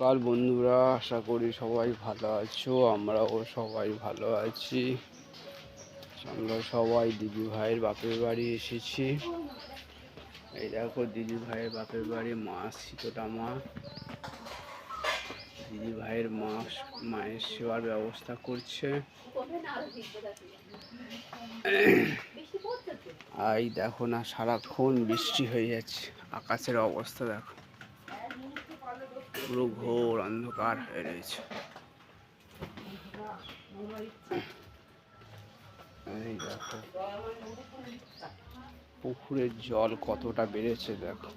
সকাল বন্ধুরা, আশা করি সবাই ভালো আছো, আমরাও সবাই ভালো আছি। আমরা সবাই দিদি ভাইয়ের বাপের বাড়ি এসেছি। এই দেখো, দিদি ভাইয়ের বাপের বাড়ি, মা শীতটা মা। দিদি ভাইয়ের মা মায়ের সেবার ব্যবস্থা করছে। এই দেখো না, সারাক্ষণ বৃষ্টি হয়ে যাচ্ছে, আকাশের অবস্থা দেখো। পুরো ঘোর অন্ধকার হয়ে রয়েছে। এই পুকুরের জল কতটা বেড়েছে দেখো।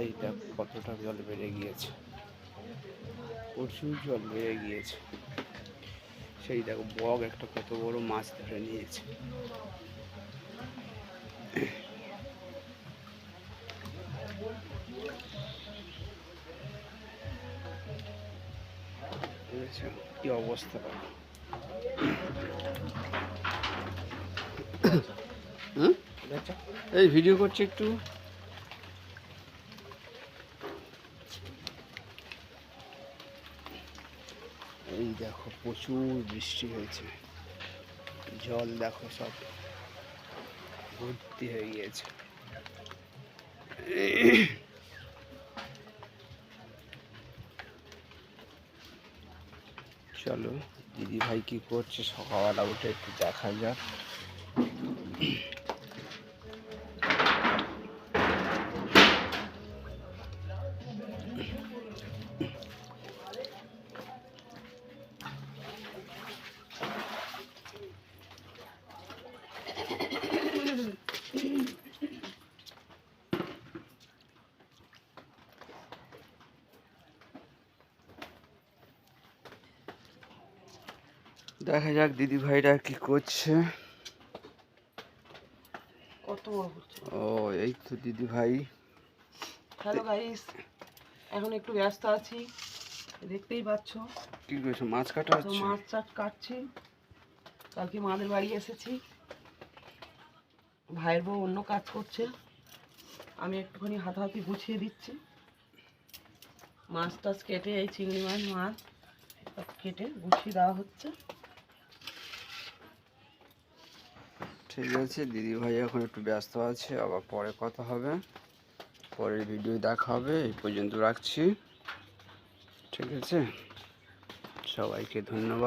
এই কতটা জল বেড়ে গিয়েছে। প্রচুর জল বেড়ে গিয়েছে। সেই দেখো বগ একটা কত বড় মাছ ধরে নিয়েছে। বুঝেছ কি অবস্থা? এই ভিডিও করছি একটু। এই দেখো, প্রচুর বৃষ্টি হয়েছে। জল দেখো সব ভর্তি হয়ে গিয়েছে। চলো। দিদি ভাই কি করছে? সকালবেলা উঠে একটু দেখা যাক। দেখা যাক দিদি ভাইরা কি করছে। ও এই তো দিদি ভাই হ্যালো গাইস এখন একটু ব্যস্ত আছি দেখতেই পাচ্ছ। কি করছে? মাছ কাটা হচ্ছে? মাছ চাট কাটছি। কালকে মাদের বাড়ি এসেছি। ভাইয়ের বউ অন্য কাজ করছে। আমি একটুখানি হাতাহাতি গুছিয়ে দিচ্ছি। মাছ টাছ কেটে এই চিংড়ি মাছ মাছ কেটে গুছিয়ে দেওয়া হচ্ছে। ঠিক আছে, দিদি ভাই এখন একটু ব্যস্ত আছে, আবার পরে কথা হবে। পরের ভিডিও দেখা হবে, এই পর্যন্ত রাখছি। ঠিক আছে? সবাইকে ধন্যবাদ।